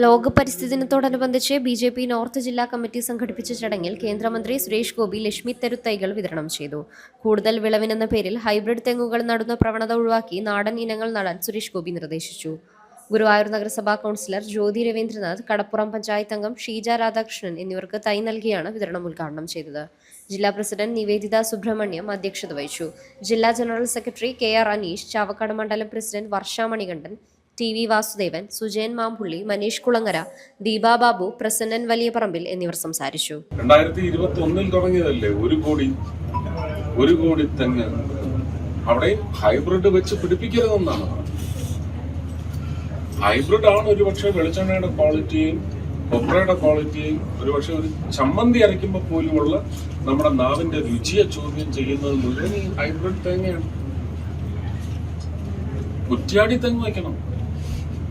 ലോക പരിസ്ഥിതി ദിനത്തോടനുബന്ധിച്ച് ബി ജെ പി നോർത്ത് ജില്ലാ കമ്മിറ്റി സംഘടിപ്പിച്ച ചടങ്ങിൽ കേന്ദ്രമന്ത്രി സുരേഷ് ഗോപി ലക്ഷ്മി തെരുത്തൈകൾ വിതരണം ചെയ്തു. കൂടുതൽ വിളവിനെന്ന പേരിൽ ഹൈബ്രിഡ് തെങ്ങുകൾ നടുന്ന പ്രവണത ഒഴിവാക്കി നാടൻ ഇനങ്ങൾ നടാൻ സുരേഷ് ഗോപി നിർദ്ദേശിച്ചു. ഗുരുവായൂർ നഗരസഭാ കൗൺസിലർ ജ്യോതി രവീന്ദ്രനാഥ് കടപ്പുറം പഞ്ചായത്ത് അംഗം ഷീജ രാധാകൃഷ്ണൻ എന്നിവർക്ക് തൈ നൽകിയാണ് വിതരണം ഉദ്ഘാടനം ചെയ്തത്. ജില്ലാ പ്രസിഡന്റ് നിവേദിത സുബ്രഹ്മണ്യം അധ്യക്ഷത വഹിച്ചു. ജില്ലാ general secretary K R Aneesh Chavakkad മണ്ഡലം president Varsha Manikandan T V Vasudevan Sujayan Mampully Maneesh Kulangara Deepa Babu Prasannan Valiyaparambil എന്നിവർ സംസാരിച്ചു. രണ്ടായിരത്തി ഇരുപത്തി ഒന്നിൽ തുടങ്ങിയതല്ലേ ഒരു കോടി? ഒരു കോടി തന്നെ അവിടെ ഹൈബ്രിഡ് വെച്ച് പിടിപ്പിക്കരുതെന്നാണ് ഹൈബ്രിഡ് ആണ് ഒരുപക്ഷെ വെളിച്ചെണ്ണയുടെ ക്വാളിറ്റിയും കൊപ്രയുടെ ക്വാളിറ്റിയും ഒരുപക്ഷെ ഒരു ചമ്മന്തി അരയ്ക്കുമ്പോൾ പോലുമുള്ള നമ്മുടെ നാവിന്റെ രുചിയെ ചോദ്യം ചെയ്യുന്നത് മുഴുവൻ ഈ ഹൈബ്രിഡ് തേങ്ങയാണ്. കുറ്റ്യാടി തെങ്ങ് വയ്ക്കണം.